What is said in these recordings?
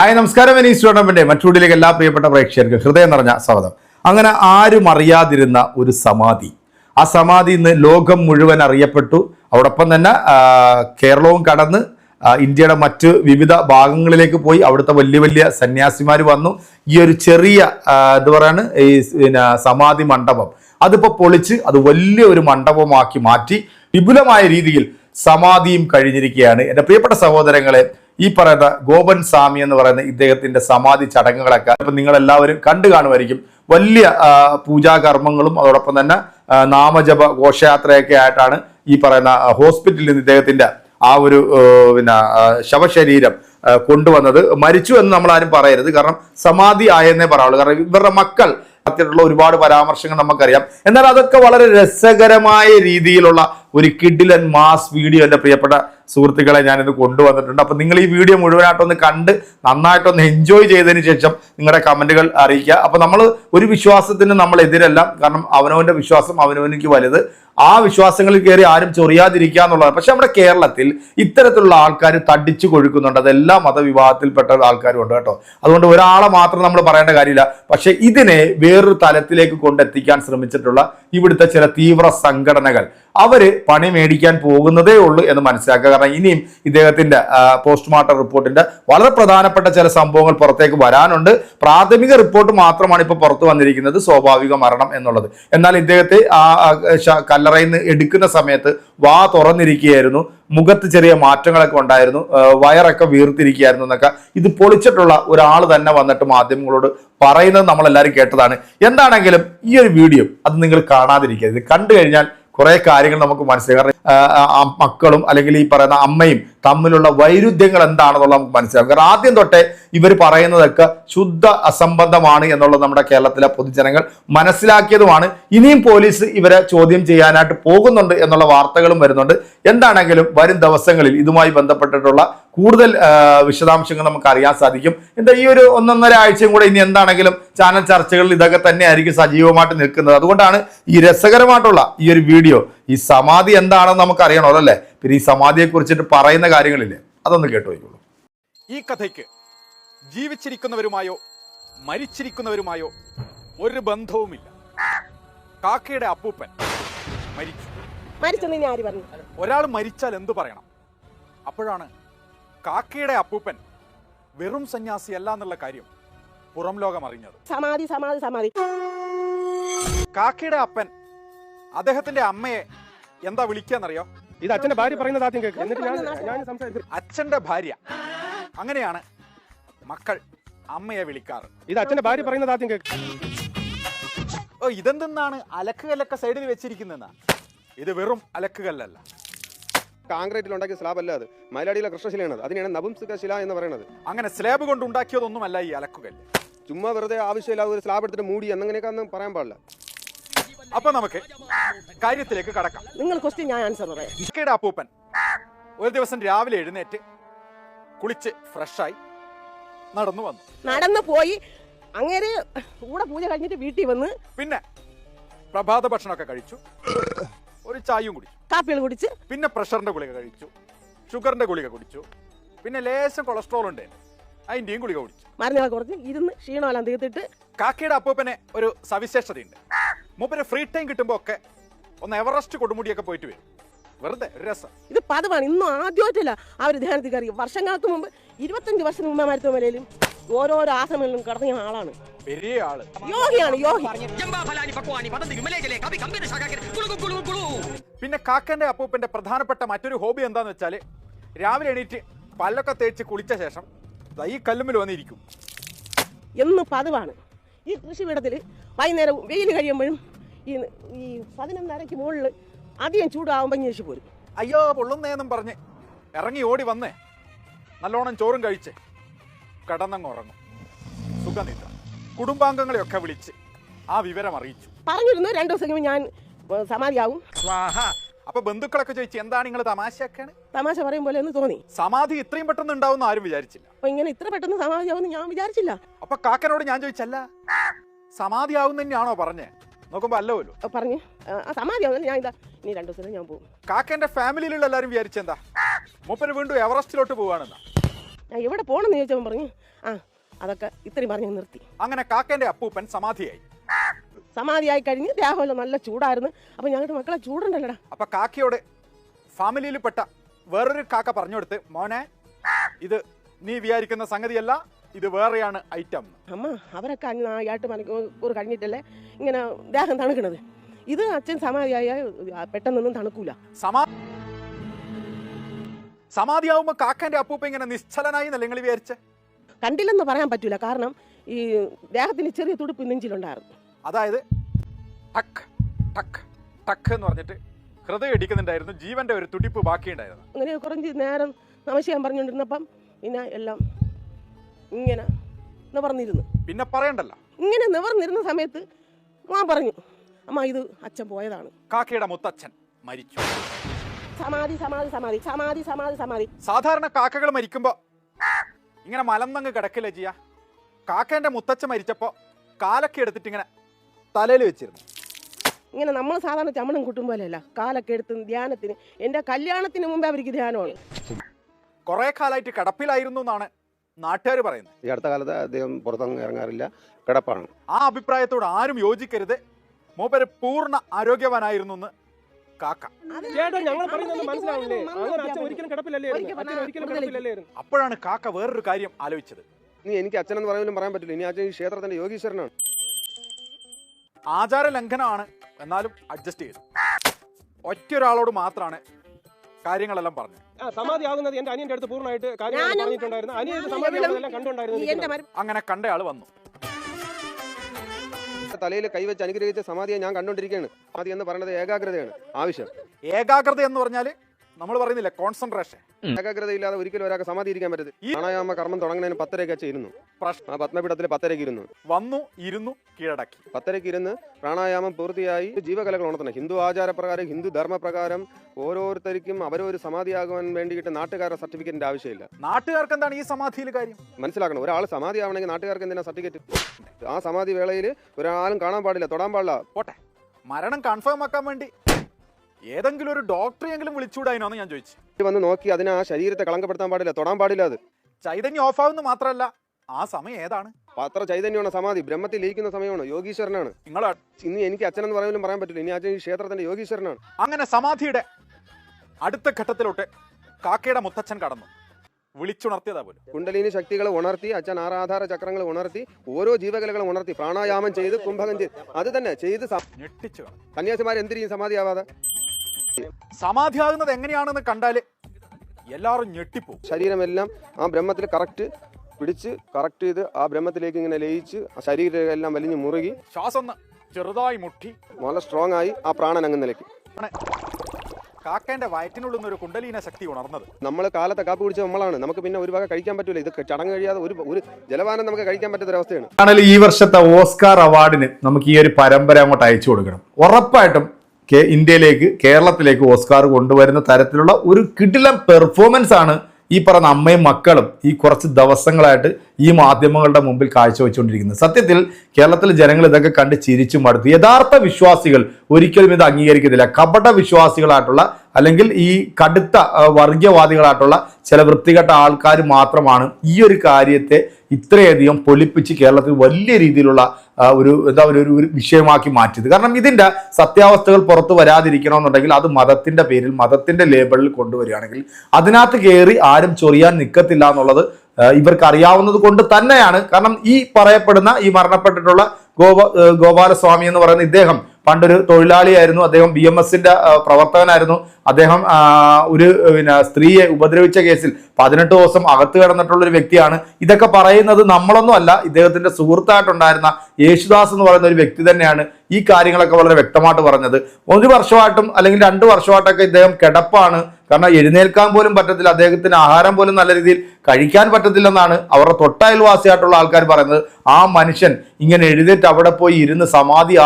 Hi നമസ്കാരം. Venice tournament മറ്റൂടിലേക്ക് എല്ലാ പ്രിയപ്പെട്ട പ്രേക്ഷകർക്ക് ഹൃദയം നിറഞ്ഞ സ്വാഗതം. അങ്ങനെ ആരും അറിയാതിരുന്ന ഒരു സമാധി. ആ സമാധി ഇന്ന് ലോകം മുഴുവൻ അറിയപ്പെട്ടു. അതോടൊപ്പം തന്നെ കേരളവും കടന്ന് ഇന്ത്യയുടെ മറ്റ് വിവിധ ഭാഗങ്ങളിലേക്ക് പോയി അവിടുത്തെ വലിയ വലിയ സന്യാസിമാർ വന്നു. ഈ ഒരു ചെറിയ എന്ത് പറയാണ് ഈ പിന്നെ സമാധി മണ്ഡപം. അതിപ്പോൾ പൊളിച്ച് അത് വലിയ ഒരു മണ്ഡപമാക്കി മാറ്റി വിപുലമായ രീതിയിൽ സമാധിയും കഴിഞ്ഞിരിക്കുകയാണ്. എന്റെ പ്രിയപ്പെട്ട സഹോദരങ്ങളെ ഈ പറയുന്ന ഗോപൻ സ്വാമി എന്ന് പറയുന്ന ഇദ്ദേഹത്തിന്റെ സമാധി ചടങ്ങുകളൊക്കെ ഇപ്പം നിങ്ങൾ എല്ലാവരും കണ്ടു കാണുമായിരിക്കും. വലിയ പൂജാകർമ്മങ്ങളും അതോടൊപ്പം തന്നെ നാമജപ ഘോഷയാത്രയൊക്കെ ആയിട്ടാണ് ഈ പറയുന്ന ഹോസ്പിറ്റലിൽ നിന്ന് ഇദ്ദേഹത്തിന്റെ ആ ഒരു പിന്നെ ശവശരീരം കൊണ്ടുവന്നത്. മരിച്ചു എന്ന് നമ്മൾ ആരും പറയരുത്. കാരണം സമാധി ആയെന്നേ പറയുള്ളൂ കാരണം ഇവരുടെ മക്കൾ നടത്തിയിട്ടുള്ള ഒരുപാട് പരാമർശങ്ങൾ നമുക്കറിയാം. എന്നാൽ അതൊക്കെ വളരെ രസകരമായ രീതിയിലുള്ള ഒരു കിഡിലൻ മാസ് വീഡിയോ എന്റെ പ്രിയപ്പെട്ട സുഹൃത്തുക്കളെ ഞാനിത് കൊണ്ടുവന്നിട്ടുണ്ട്. അപ്പം നിങ്ങൾ ഈ വീഡിയോ മുഴുവനായിട്ടൊന്ന് കണ്ട് നന്നായിട്ടൊന്ന് എൻജോയ് ചെയ്തതിന് ശേഷം നിങ്ങളുടെ കമന്റുകൾ അറിയിക്കുക. അപ്പം നമ്മൾ ഒരു വിശ്വാസത്തിന് നമ്മൾ എതിരല്ല. കാരണം അവനവന്റെ വിശ്വാസം അവനവനിക്ക് വലുത്. ആ വിശ്വാസങ്ങളിൽ കയറി ആരും ചൊറിയാതിരിക്കുക എന്നുള്ളതാണ്. പക്ഷെ നമ്മുടെ കേരളത്തിൽ ഇത്തരത്തിലുള്ള ആൾക്കാർ തടിച്ചു കൊഴുക്കുന്നുണ്ട്. അതെല്ലാ മതവിഭാഗത്തിൽപ്പെട്ട ആൾക്കാരും ഉണ്ട് കേട്ടോ. അതുകൊണ്ട് ഒരാളെ മാത്രം നമ്മൾ പറയേണ്ട കാര്യമില്ല. പക്ഷെ ഇതിനെ വേറൊരു തലത്തിലേക്ക് കൊണ്ടെത്തിക്കാൻ ശ്രമിച്ചിട്ടുള്ള ഇവിടുത്തെ ചില തീവ്ര സംഘടനകൾ. അവർ പണി മേടിക്കാൻ പോകുന്നതേ ഉള്ളൂ എന്ന് മനസ്സിലാക്കുക. കാരണം ഇനിയും ഇദ്ദേഹത്തിന്റെ പോസ്റ്റ്മോർട്ടം റിപ്പോർട്ടിന്റെ വളരെ പ്രധാനപ്പെട്ട ചില സംഭവങ്ങൾ പുറത്തേക്ക് വരാനുണ്ട്. പ്രാഥമിക റിപ്പോർട്ട് മാത്രമാണ് ഇപ്പോൾ പുറത്തു വന്നിരിക്കുന്നത് സ്വാഭാവിക മരണം എന്നുള്ളത്. എന്നാൽ ഇദ്ദേഹത്തെ ആ കല്ലറയിൽ നിന്ന് എടുക്കുന്ന സമയത്ത് വാ തുറന്നിരിക്കുകയായിരുന്നു. മുഖത്ത് ചെറിയ മാറ്റങ്ങളൊക്കെ ഉണ്ടായിരുന്നു. വയറൊക്കെ വീർത്തിരിക്കുകയായിരുന്നു എന്നൊക്കെ. ഇത് പൊളിച്ചിട്ടുള്ള ഒരാൾ തന്നെ വന്നിട്ട് മാധ്യമങ്ങളോട് പറയുന്നത് നമ്മളെല്ലാവരും കേട്ടതാണ്. എന്താണെങ്കിലും ഈ ഒരു വീഡിയോ അത് നിങ്ങൾ കാണാതിരിക്കരുത്. കണ്ടു കഴിഞ്ഞാൽ കുറെ കാര്യങ്ങൾ നമുക്ക് മനസ്സിലാക്കാം മക്കളും അല്ലെങ്കിൽ ഈ പറയുന്ന അമ്മയും തമ്മിലുള്ള വൈരുദ്ധ്യങ്ങൾ എന്താണെന്നുള്ളത് നമുക്ക് മനസ്സിലാക്കാം കാരണം ആദ്യം തൊട്ടേ ഇവർ പറയുന്നതൊക്കെ ശുദ്ധ അസംബന്ധമാണ് എന്നുള്ളത് നമ്മുടെ കേരളത്തിലെ പൊതുജനങ്ങൾ മനസ്സിലാക്കിയതുമാണ്. ഇനിയും പോലീസ് ഇവരെ ചോദ്യം ചെയ്യാനായിട്ട് പോകുന്നുണ്ട് എന്നുള്ള വാർത്തകളും വരുന്നുണ്ട്. എന്താണെങ്കിലും വരും ദിവസങ്ങളിൽ ഇതുമായി ബന്ധപ്പെട്ടിട്ടുള്ള കൂടുതൽ വിശദാംശങ്ങൾ നമുക്ക് അറിയാൻ സാധിക്കും. എന്താ ഈ ഒരു ഒന്നൊന്നര ആഴ്ചയും കൂടെ ഇനി എന്താണെങ്കിലും ചാനൽ ചർച്ചകളിൽ ഇതൊക്കെ തന്നെ ആയിരിക്കും സജീവമായിട്ട് നിൽക്കുന്നത്. അതുകൊണ്ടാണ് ഈ രസകരമായിട്ടുള്ള ഈ ഒരു വീഡിയോ ഈ സമാധി എന്താണെന്ന് നമുക്ക് അറിയണമല്ലോ അല്ലേ? പിന്നെ ഈ സമാധിയെ കുറിച്ചിട്ട് പറയുന്ന കാര്യങ്ങളില്ലേ? അതൊന്ന് കേട്ടു വയ്ക്കുള്ളൂ ഈ കഥയ്ക്ക് ജീവിച്ചിരിക്കുന്നവരുമായോ മരിച്ചിരിക്കുന്നവരുമായോ ഒരു ബന്ധവുമില്ല. കാക്കയുടെ അപ്പൂപ്പൻ മരിച്ചു. മരിച്ചെന്ന് ആര് പറഞ്ഞു? ഒരാൾ മരിച്ചാൽ എന്തു പറയണം? അപ്പോഴാണ് കാക്കയുടെ അപ്പൂപ്പൻ വെറും സന്യാസി അല്ല എന്നുള്ള കാര്യം പുറം ലോകം അറിഞ്ഞത്. സമാധി സമാധി സമാധി. കാക്കയുടെ അപ്പൻ അദ്ദേഹത്തിന്റെ അമ്മയെ എന്താ വിളിക്കാന്നറിയോ? ഇത് അച്ഛന്റെ ഭാര്യ പറയുന്നത് ആദ്യം കേൾക്ക് എന്നിട്ട് ഞാൻ ഞാൻ അച്ഛന്റെ ഭാര്യ. അങ്ങനെയാണ് മക്കൾ അമ്മയെ വിളിക്കാറ്. ഇത് അച്ഛന്റെ ഭാര്യ പറയുന്നത് ആദ്യം കേൾക്ക് ഓ ഇതെന്തെന്നാണ് അലക്കുകല്ലൊക്കെ സൈഡിൽ വെച്ചിരിക്കുന്നതെന്നാ? ഇത് വെറും അലക്കുകല്ലല്ല. കാൺക്രീറ്റിൽ ഉണ്ടാക്കിയ സ്ലാബ് അല്ല അത്. മലയാളിയിലെ കൃഷ്ണശിലയാണ് അത്. അതിനെയാണ് നപുംസുക ശില എന്ന് പറയുന്നത്. അങ്ങനെ സ്ലാബ് കൊണ്ട് ഉണ്ടാക്കിയതൊന്നുമല്ല ഈ അലക്കുകല്ല്. ചുമ്മാ വെറുതെ ആവശ്യമില്ലാതെ ഒരു സ്ലാബ് എടുത്തിട്ട് മൂടി എന്നങ്ങനെയൊക്കെ ഒന്നും പറയാൻ പാടില്ല. അപ്പൊ നമുക്ക് കാര്യത്തിലേക്ക് കടക്കാം. നിങ്ങൾ ക്വസ്റ്റ്യൻ ഞാൻ ആൻസർ പറയാം. ഇക്കയുടെ അപ്പൂപ്പൻ ഒരു ദിവസം രാവിലെ എഴുന്നേറ്റ് കുളിച്ച് ഫ്രഷായി നടന്നു വന്നു. നടന്നു പോയി. അങ്ങനെ കൂടെ പൂജ കഴിഞ്ഞിട്ട് വീട്ടിൽ വന്ന് പിന്നെ പ്രഭാത ഭക്ഷണമൊക്കെ കഴിച്ചു. ഒരു ചായയും കുടിച്ചു. കാപ്പികൾ കുടിച്ച്. പിന്നെ പ്രഷറിന്റെ ഗുളിക കഴിച്ചു. ഷുഗറിന്റെ ഗുളിക കുടിച്ചു. പിന്നെ ലേശം കൊളസ്ട്രോൾ ഉണ്ട്. അതിന്റെയും ഗുളിക കുടിച്ചു. മരുന്നുകളെ കുറച്ച് ഇരുന്ന് ക്ഷീണമെല്ലാം തീർത്തിട്ട് കാക്കയുടെ അപ്പൂപ്പനെ ഒരു സവിശേഷതയുണ്ട്. മൂപ്പര് ഫ്രീ ടൈം കിട്ടുമ്പോ ഒക്കെ ഒന്ന് എവറസ്റ്റ് കൊടുമുടിയൊക്കെ പോയിട്ട് വരും. വെറുതെ ഒരു രസം. ഇത് പതിവാണ്. ഇന്നും ആദ്യമായിട്ടല്ല ആ ഒരു ധ്യാനത്തിൽ കയറി വർഷങ്ങൾക്ക് മുമ്പ് ഇരുപത്തഞ്ച് വർഷം മുമ്പ് മരുത്തുമലയിലും ഓരോരോ ആശ്രമങ്ങളിലും കടന്നിയ ആളാണ്. വലിയ ആൾ. യോഗിയാണ് യോഗി പിന്നെ കാക്കന്റെ അപ്പൂപ്പന്റെ പ്രധാനപ്പെട്ട മറ്റൊരു ഹോബി എന്താണെന്ന് വെച്ചാൽ രാവിലെ എണീറ്റ് പല്ലൊക്കെ തേച്ച് കുളിച്ച ശേഷം ഈ കല്ലുമ്മിൽ വന്നിരിക്കും. എന്നും പതിവാണ്. ഈ കൃഷിയിടത്തിൽ വൈകുന്നേരം വെയിൽ കഴിയുമ്പോഴും ഈ ഈ പതിനൊന്നരയ്ക്ക് മുകളിൽ അധികം ചൂടാവുമ്പോൾ ഇങ്ങനെ പോരും. അയ്യോ പൊള്ളുന്നേന്നും പറഞ്ഞ് ഇറങ്ങി ഓടി വന്നേ നല്ലോണം ചോറും കഴിച്ച് കടന്നങ്ങ് ഉറങ്ങും. സുഖനിദ്ര കുടുംബാംഗങ്ങളെയൊക്കെ വിളിച്ച് ആ വിവരം അറിയിച്ചു. പറഞ്ഞിരുന്നു രണ്ടു ദിവസം ഞാൻ സമാധിയാവും. അപ്പൊ ബന്ധുക്കളൊക്കെ ചോദിച്ചു എന്താണ് നിങ്ങൾ തമാശയൊക്കെയാണ് തമാശ പറയും പോലെ ഒന്ന് തോന്നി. സമാധി ഇത്രയും പെട്ടെന്ന് ഉണ്ടാവും ആരും വിചാരിച്ചില്ല. അപ്പൊ ഇങ്ങനെ ഇത്ര പെട്ടെന്ന് സമാധിയാവും ഞാൻ വിചാരിച്ചില്ല. അപ്പൊ കാക്കനോട് ഞാൻ ചോദിച്ചല്ല സമാധി ആവും തന്നെയാണോ പറഞ്ഞേ? നോക്കുമ്പോ അല്ലോ പറഞ്ഞു സമാധിയാവുന്നില്ല ഞാൻ ഇതാ ഇനി രണ്ടു ദിവസം ഞാൻ പോകും കാക്കന്റെ ഫാമിലിയിലുള്ള എല്ലാരും വിചാരിച്ചെന്താ? മൂപ്പര് വീണ്ടും എവറസ്റ്റിലോട്ട് പോവാണെന്നാ ഞാൻ എവിടെ പോകണമെന്ന് ചോദിച്ചവൻ പറഞ്ഞു ആ അതൊക്കെ ഇത്രയും പറഞ്ഞു നിർത്തി. അങ്ങനെ കാക്കന്റെ അപ്പൂപ്പൻ സമാധിയായി. സമാധിയായി കഴിഞ്ഞ് ദേഹമല്ല നല്ല ചൂടായിരുന്നു. അപ്പൊ ഞങ്ങളുടെ മക്കളെ ചൂടുണ്ടല്ലടാ. അപ്പൊ കാക്കയോട് ഫാമിലിയിൽ പെട്ട വേറൊരു കാക്ക പറഞ്ഞു കൊടുത്ത് മോനെ ഇത് നീ വിചാരിക്കുന്ന സംഗതിയല്ല ഇത് വേറെയാണ് ഐറ്റം അമ്മ അവരൊക്കെ അഞ്ച് ആയിട്ട് മണിക്കൂർ കഴിഞ്ഞിട്ടല്ലേ ഇങ്ങനെ ദേഹം തണുക്കണത്. ഇത് അച്ഛൻ സമാധിയായ പെട്ടെന്നൊന്നും തണുക്കൂല. സമാ സമാധിയാവുമ്പോ കാക്കന്റെ അപ്പൂപ്പ ഇങ്ങനെ നിശ്ചലനായി നിങ്ങൾ വിചാരിച്ചേ? കണ്ടില്ലെന്ന് പറയാൻ പറ്റൂല. കാരണം ഈ ദേഹത്തിന് ചെറിയ തുടുപ്പ് നെഞ്ചിലുണ്ടായിരുന്നു. അതായത് ടക്ക് ടക്ക് ടക്ക് എന്ന് പറഞ്ഞിട്ട് ഹൃദയം ഇടിക്കുന്നുണ്ടായിരുന്നു. ജീവന്റെ ഒരു തുടിപ്പ് ബാക്കിയുണ്ടായിരുന്നു. അങ്ങനെ കുറച്ച് നേരം നമശയാൻ പറഞ്ഞുകൊണ്ടിരുന്നപ്പം പിന്നെ എല്ലാം ഇങ്ങനെ നിവർന്നിരുന്നു. പിന്നെ പറയണ്ടല്ലോ. ഇങ്ങനെ നിവർന്നിരുന്ന സമയത്ത് ഞാൻ പറഞ്ഞു അമ്മ ഇത് അച്ഛൻ പോയതാണ്. കാക്കയുടെ മുത്തച്ഛൻ മരിച്ചു. സമാധി സമാധി സമാധി സമാധി സമാധി സമാധി. സാധാരണ കാക്കകൾ മരിക്കുമ്പോ ഇങ്ങനെ മലന്നങ്ങ് കിടക്കില്ല ചെയ്യാ കാക്കേന്റെ മുത്തച്ഛൻ മരിച്ചപ്പോ കാലൊക്കെ എടുത്തിട്ട് ഇങ്ങനെ തലയിൽ വെച്ചിരുന്നു. ഇങ്ങനെ നമ്മൾ സാധാരണ ചമ്മണം കൂട്ടും പോലെയല്ല. കാലൊക്കെ എടുത്ത് ധ്യാനത്തിന് എന്റെ കല്യാണത്തിന് മുമ്പേ അവർക്ക് ധ്യാനമാണ്. കുറെ കാലമായിട്ട് കിടപ്പിലായിരുന്നു എന്നാണ് നാട്ടുകാർ പറയുന്നത്. ഈ അടുത്ത കാലത്ത് അദ്ദേഹം പുറത്തൊന്നും ഇറങ്ങാറില്ല. കിടപ്പാണ്. ആ അഭിപ്രായത്തോട് ആരും യോജിക്കരുത്. മൂപ്പര് പൂർണ ആരോഗ്യവാനായിരുന്നു എന്ന് കാക്ക. ചേട്ടാ ഞങ്ങൾ പറയുന്നത് മനസ്സിലാവില്ലേ അങ്ങനെ അച്ഛൻ ഒരിക്കലും കിടപ്പിലല്ലേ അച്ഛൻ ഒരിക്കലും കിടപ്പിലല്ലേ അപ്പോഴാണ് കാക്ക വേറൊരു കാര്യം ആലോചിച്ചത്. ഇനി എനിക്ക് അച്ഛനെന്ന് പറയാനും പറയാൻ പറ്റില്ല ഇനി അച്ഛൻ ഈ ക്ഷേത്രത്തിന്റെ യോഗീശ്വരനാണ്. ആചാര ലംഘനമാണ് എന്നാലും അഡ്ജസ്റ്റ് ചെയ്തു. ഒറ്റ ഒരാളോട് മാത്രമാണ് കാര്യങ്ങളെല്ലാം പറഞ്ഞു സമാധിയാകുന്നത് എന്റെ അനിയന്റെ അടുത്ത് പൂർണമായിട്ട് കാര്യങ്ങൾ പറഞ്ഞിട്ടുണ്ടായിരുന്നു. കണ്ടുണ്ടായിരുന്നു അങ്ങനെ കണ്ടയാൾ വന്നു. തലയിൽ കൈവച്ച് അനുഗ്രഹിച്ച സമാധിയെ ഞാൻ കണ്ടുകൊണ്ടിരിക്കുകയാണ് സമാധി എന്ന് പറയുന്നത് ഏകാഗ്രതയാണ് ആവശ്യം. ഏകാഗ്രത എന്ന് പറഞ്ഞാൽ നമ്മൾ പറയുന്നില്ല കോൺസെൻട്രേഷൻ ഏകാഗ്രതയില്ലാതെ ഒരിക്കലും ഒരാൾക്ക് സമാധി ഇരിക്കാൻ പറ്റത്തില്ല ഈ- പ്രാണായാമ കർമ്മം തുടങ്ങുന്നതിന് പത്തരയ്ക്ക് അച്ഛൻ ഇരുന്നു പ്രശ്നം. ആ പത്മപീഠത്തിൽ പത്തരയ്ക്ക് ഇരുന്നു. വന്നു ഇരുന്നു കീഴടക്കി. പത്തരയ്ക്ക് ഇരുന്ന് പ്രാണായാമം പൂർത്തിയായി ജീവകലകൾ ഉണർത്തണം. ഹിന്ദു ആചാരപ്രകാരം ഹിന്ദു ധർമ്മപ്രകാരം ഓരോരുത്തർക്കും അവരൊരു സമാധിയാകുവാൻ വേണ്ടിയിട്ട് നാട്ടുകാരുടെ സർട്ടിഫിക്കറ്റിന്റെ ആവശ്യമില്ല. നാട്ടുകാർക്ക് എന്താണ് ഈ സമാധിയിൽ കാര്യം? മനസ്സിലാക്കണം ഒരാൾ സമാധി ആവണമെങ്കിൽ നാട്ടുകാർക്ക് എന്തിനാ സർട്ടിഫിക്കറ്റ്? ആ സമാധി വേളയിൽ ഒരാളും കാണാൻ പാടില്ല തൊടാൻ പാടില്ല. പോട്ടെ. മരണം കൺഫേം ആക്കാൻ വേണ്ടി. ഏതെങ്കിലും ഒരു ഡോക്ടറെയെങ്കിലും വിളിച്ചുകൂടായിനോന്ന് ഞാൻ ചോദിച്ചു. വന്ന് നോക്കി അതിനെ ആ ശരീരത്തെ കളങ്കപ്പെടുത്താൻ പാടില്ല തൊടാൻ പാടില്ല അത്. ചൈതന്യം ഓഫ് ആവുന്ന മാത്രമല്ല ആ സമയം ഏതാണ്? അത്ര ചൈതന്യമാണ് സമാധി ബ്രഹ്മത്തിൽ ലയിക്കുന്ന സമയമാണ് യോഗീശ്വരനാണ്. നിങ്ങൾ ഇനി എനിക്ക് അച്ഛനെന്ന് പറയാനും പറയാൻ പറ്റില്ല ഇനി അച്ഛൻ ഈ ക്ഷേത്രത്തിന്റെ യോഗീശ്വരനാണ്. അങ്ങനെ സമാധിയുടെ അടുത്ത ഘട്ടത്തിലോട്ട് കാക്കയുടെ മുത്തച്ഛൻ കടന്നു. വിളിച്ചുണർത്തിയതാ പോലും. കുണ്ടലിനി ശക്തികൾ ഉണർത്തി അച്ഛൻ ആറാധാര ചക്രങ്ങൾ ഉണർത്തി ഓരോ ജീവകലകളും ഉണർത്തി പ്രാണായാമം ചെയ്ത് കുംഭകം ചെയ്ത് അത് തന്നെ ചെയ്ത് ഞെട്ടിച്ചു കന്യാസിമാർ എന്തിരിക്കും സമാധിയാവാതെ? സമാധിയാകുന്നത് എങ്ങനെയാണെന്ന് കണ്ടാൽ എല്ലാവരും ഞെട്ടിപ്പോവും. ശരീരമെല്ലാം ആ ബ്രഹ്മത്തിൽ കറക്റ്റ് പിടിച്ച് കറക്റ്റ് ചെയ്ത് ആ ബ്രഹ്മത്തിലേക്ക് ഇങ്ങനെ ലയിച്ച് ആ ശരീരം എല്ലാം വലിഞ്ഞ് മുറുകി ശ്വാസം ചെറുതായി മുട്ടി. വളരെ സ്ട്രോങ് ആയി ആ പ്രാണൻ അങ്ങ് നിലയ്ക്ക്. കാക്കേന്റെ വയറ്റിനുള്ളിൽ നിന്ന് ഒരു കുണ്ടലീന ശക്തി ഉണർന്നത്. നമ്മൾ കാലത്തെ കാപ്പി കുടിച്ച നമ്മളാണ്. നമുക്ക് പിന്നെ ഒരു വക കഴിക്കാൻ പറ്റൂല. ഇത് ചടങ്ങ് കഴിയാതെ ഒരു ഒരു ജലപാനം നമുക്ക് കഴിക്കാൻ പറ്റാത്തൊരവസ്ഥയാണ് ആണെങ്കിൽ ഈ വർഷത്തെ ഓസ്കാർ അവാർഡിന് നമുക്ക് ഈ ഒരു പരമ്പര അങ്ങോട്ട് അയച്ചു കൊടുക്കണം. ഉറപ്പായിട്ടും ഇന്ത്യയിലേക്ക് കേരളത്തിലേക്ക് ഓസ്കാർ കൊണ്ടുവരുന്ന തരത്തിലുള്ള ഒരു കിടിലം പെർഫോമൻസ് ആണ് ഈ പറഞ്ഞ അമ്മയും മക്കളും ഈ കുറച്ച് ദിവസങ്ങളായിട്ട് ഈ മാധ്യമങ്ങളുടെ മുമ്പിൽ കാഴ്ചവെച്ചുകൊണ്ടിരിക്കുന്നത്. സത്യത്തിൽ കേരളത്തിലെ ജനങ്ങൾ ഇതൊക്കെ കണ്ട് ചിരിച്ചു മടുത്തു. യഥാർത്ഥ വിശ്വാസികൾ ഒരിക്കലും ഇത് അംഗീകരിക്കത്തില്ല. കപട വിശ്വാസികളായിട്ടുള്ള അല്ലെങ്കിൽ ഈ കടുത്ത വർഗീയവാദികളായിട്ടുള്ള ചില വൃത്തികെട്ട ആൾക്കാർ മാത്രമാണ് ഈ ഒരു കാര്യത്തെ ഇത്രയധികം പൊലിപ്പിച്ച് കേരളത്തിൽ വലിയ രീതിയിലുള്ള ഒരു എന്താ ഒരു ഒരു- വിഷയമാക്കി മാറ്റിയത്. കാരണം ഇതിന്റെ സത്യാവസ്ഥകൾ പുറത്തു വരാതിരിക്കണമെന്നുണ്ടെങ്കിൽ അത് മതത്തിന്റെ പേരിൽ മതത്തിന്റെ ലേബിളിൽ കൊണ്ടുവരികയാണെങ്കിൽ അതിനകത്ത് കയറി ആരും ചൊറിയാൻ നിൽക്കത്തില്ല എന്നുള്ളത് ഇവർക്ക് അറിയാവുന്നത് കൊണ്ട് തന്നെയാണ്. കാരണം ഈ പറയപ്പെടുന്ന ഈ മരണപ്പെട്ടിട്ടുള്ള ഗോപ ഗോപാലസ്വാമി എന്ന് പറയുന്ന ഇദ്ദേഹം പണ്ടൊരു തൊഴിലാളിയായിരുന്നു അദ്ദേഹം ബി എം എസിന്റെ പ്രവർത്തകനായിരുന്നു. അദ്ദേഹം ഒരു പിന്നെ സ്ത്രീയെ ഉപദ്രവിച്ച കേസിൽ പതിനെട്ട് ദിവസം അകത്ത് കിടന്നിട്ടുള്ള ഒരു വ്യക്തിയാണ്. ഇതൊക്കെ പറയുന്നത് നമ്മളൊന്നും അല്ല ഇദ്ദേഹത്തിന്റെ സുഹൃത്തായിട്ടുണ്ടായിരുന്ന യേശുദാസ് എന്ന് പറയുന്ന ഒരു വ്യക്തി തന്നെയാണ് ഈ കാര്യങ്ങളൊക്കെ വളരെ വ്യക്തമായിട്ട് പറഞ്ഞത്. ഒരു വർഷമായിട്ടും അല്ലെങ്കിൽ രണ്ട് വർഷമായിട്ടൊക്കെ ഇദ്ദേഹം കിടപ്പാണ്. കാരണം എഴുന്നേൽക്കാൻ പോലും പറ്റത്തില്ല അദ്ദേഹത്തിന് ആഹാരം പോലും നല്ല രീതിയിൽ കഴിക്കാൻ പറ്റത്തില്ലെന്നാണ് അവരുടെ തൊട്ടയൽവാസിയായിട്ടുള്ള ആൾക്കാർ പറയുന്നത്. ആ മനുഷ്യൻ ഇങ്ങനെ എഴുതിയിട്ട് അവിടെ പോയി ഇരുന്ന്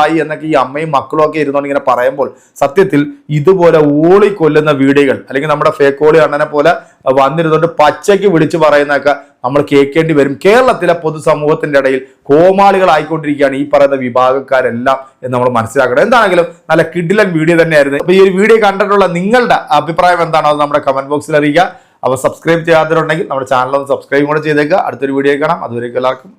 ആയി എന്നൊക്കെ ഈ അമ്മയും മക്കളും ഒക്കെ ഇരുന്നുകൊണ്ട് ഇങ്ങനെ പറയുമ്പോൾ സത്യത്തിൽ ഇതുപോലെ ഓളി കൊല്ലുന്ന വീഡിയോകൾ അല്ലെങ്കിൽ നമ്മുടെ ഫേക്കോളി അണ്ണനെ പോലെ വന്നിരുന്നുകൊണ്ട് പച്ചയ്ക്ക് വിളിച്ചു പറയുന്നതൊക്കെ നമ്മൾ കേൾക്കേണ്ടി വരും. കേരളത്തിലെ പൊതുസമൂഹത്തിന്റെ ഇടയിൽ കോമാളികളായിക്കൊണ്ടിരിക്കുകയാണ് ഈ പറയുന്ന വിഭാഗക്കാരെല്ലാം എന്ന് നമ്മൾ മനസ്സിലാക്കണം. എന്താണെങ്കിലും നല്ല കിഡിലൻ വീഡിയോ തന്നെയായിരുന്നു. അപ്പോൾ ഈ ഒരു വീഡിയോ കണ്ടിട്ടുള്ള നിങ്ങളുടെ അഭിപ്രായം എന്താണോ? അത് നമ്മുടെ കമന്റ് ബോക്സിൽ അറിയിക്കുക. അപ്പോൾ സബ്സ്ക്രൈബ് ചെയ്യാത്തവരുണ്ടെങ്കിൽ നമ്മുടെ ചാനൽ ഒന്ന് സബ്സ്ക്രൈബ് കൂടെ ചെയ്തേക്കുക. അടുത്തൊരു വീഡിയോ കാണാം. അതുവരേക്കും എല്ലാവർക്കും